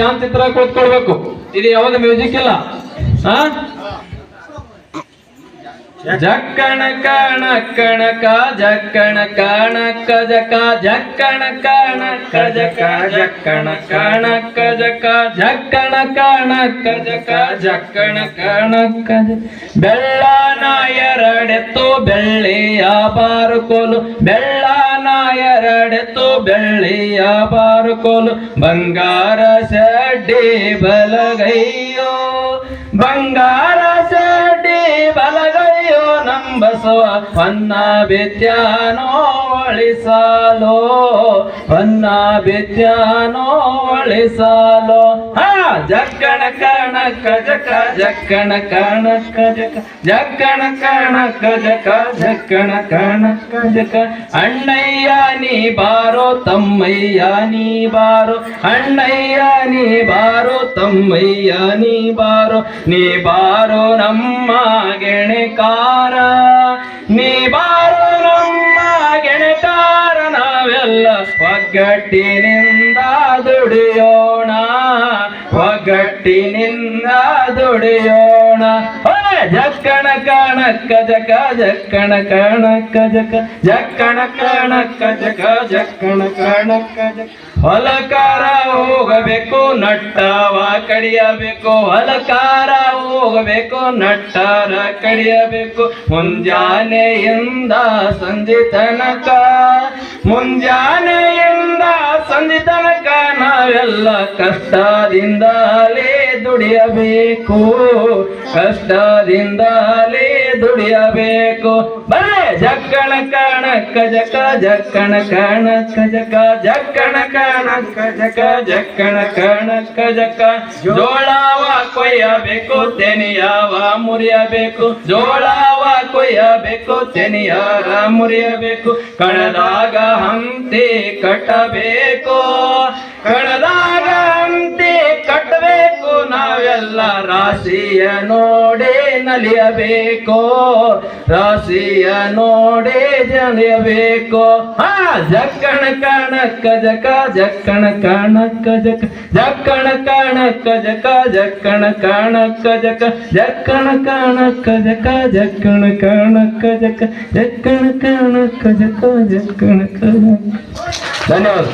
ಶಾಂತ ಚಿತ್ರ ಕೂತ್ಕೊಳ್ಬೇಕು. ಇದು ಯಾವಾಗ ಮ್ಯೂಸಿಕ್ ಇಲ್ಲ? ಜಕ್ಕಣ ಕಣ ಕಣಕ ಜಕ್ಕಣ ಕಣಕ ಜಕ, ಜಕ್ಕಣ ಕಣಕ ಜಕ, ಜಕ್ಕಣ ಕಣಕ ಜಕ, ಜಕ್ಕಣ ಕಣಕ ಜಕ, ಜಕ್ಕಣ ಕಣಕ ಬೆಳ್ಳನ ಎರಡೆತ್ತು ಬೆಳ್ಳಿಯ ಬಾರುಕೋಲು ಬೆಳ್ಳನ ಎರಡೆತ್ತು ಬೆಳ್ಳಿಯ ಬಾರುಕೋಲು, ಬಂಗಾರ ಸಡ್ಡಿ ಬಲಗೈಯೋ, ಬಂಗಾರ ಸಡ್ಡಿ ಬಲಗೈಯೋ, ನಂಬಸುವ ಹೊನ್ನ ಬಿತ್ಯಾನೋ ಒಳಿಸಾಲೋ ಹೊನ್ನ ಬಿತ್ಯಾನೋ ಹಾ! ಜಕ್ಕಣ ಕಣ ಕಜಕ ಜಕ್ಕಣ ಕಣ ಕಜಕ ಜಕ್ಕಣ ಕಣ ಕಜಕ ಜಕ್ಕಣ ಕಣ ಕಜಕ ಅಣ್ಣಯ್ಯ ನೀ ಬಾರೋ, ತಮ್ಮಯ್ಯ ನೀ ಬಾರೋ, ಅಣ್ಣಯ್ಯ ನೀ ಬಾರೋ, ತಮ್ಮಯ್ಯ ನೀ ಬಾರೋ. ನೀ ಬಾರೋ ನಮ್ಮ ಗೆಣೆಕಾರ, ನೀ ಬಾರೋ ನಮ್ಮ ಗೆಣೆಕಾರ. ನಾವೆಲ್ಲ ಒಗ್ಗಟ್ಟಿನಿಂದ ದುಡಿಯೋಣ ಒಗ್ಗಟ್ಟಿನಿಂದ ದುಡಿಯೋಣ! ಜಕ್ಕಣ ಕಣಕ್ಕ, ಜಕ, ಜಕ್ಕಣ ಕಣಕ್ಕ, ಜಕ, ಜಕ್ಕಣ ಕಣಕ್ಕ, ಜಕ, ಜಕ್ಕಣ ಕಣಕ್ಕ, ಜಕ. ಹೊಲಕಾರ ಹೋಗಬೇಕು, ನಟ್ಟವ ಕಡಿಯಬೇಕು. ಹೊಲಕಾರ ಹೋಗಬೇಕು, ನಟ್ಟರ ಕಡಿಯಬೇಕು. ಮುಂಜಾನೆಯಿಂದ ಸಂಜೆ ತನಕ ತನಕ ನಾವೆಲ್ಲ ಕಷ್ಟದಿಂದಲೇ ದುಡಿಯಬೇಕು. ಕಷ್ಟದಿಂದಲೇ ದುಡಿಯಬೇಕು. ಬರೇ, ಜಕ್ಕಣ ಕಣ ಕಜಕ ಜಕ್ಕಣ ಕಣ ಕಜಕ ಜಕ್ಕಣ ಕಣ ಕಜಕ ಜಕ್ಕಣ ಕಣ ಕಜಕ ಜೋಳವ ಕೊಯ್ಯಬೇಕು, ತೆನಿಯಾವ ಮುರಿಯಬೇಕು. ಜೋಳವ ಕೊಯ್ಯಬೇಕು, ತೆನಿಯಾರ ಮುರಿಯಬೇಕು. ಕಣದಾಗ ಹಂತಿ ಕಟ್ಟಬೇಕು. ನಾವೆಲ್ಲ ರಾಶಿಯ ನೋಡೇ ನಲಿಯಬೇಕೋ? ರಾಶಿಯ ನೋಡೇ ಜಲಿಯಬೇಕು ಹಾ, ಜಕ್ಕಣ ಕಣಕ್ಕ ಜಕ, ಜಕ್ಕಣ ಕಣಕ್ಕ ಜಕ, ಜಕ್ಕಣ ಕಣಕ್ಕ ಜಕ, ಜಕ್ಕಣ ಕಣಕ್ಕ ಜಕ, ಜಕ್ಕಣ ಕಣಕ್ಕ ಜಕ, ಜಕ್ಕಣ ಕಣಕ್ಕ ಜಕ, ಜಕ್ಕಣ ಕಣಕ್ಕ ಜಕ, ಜಕ್ಕಣ ಕಣ ಧನ್ಯವಾದ.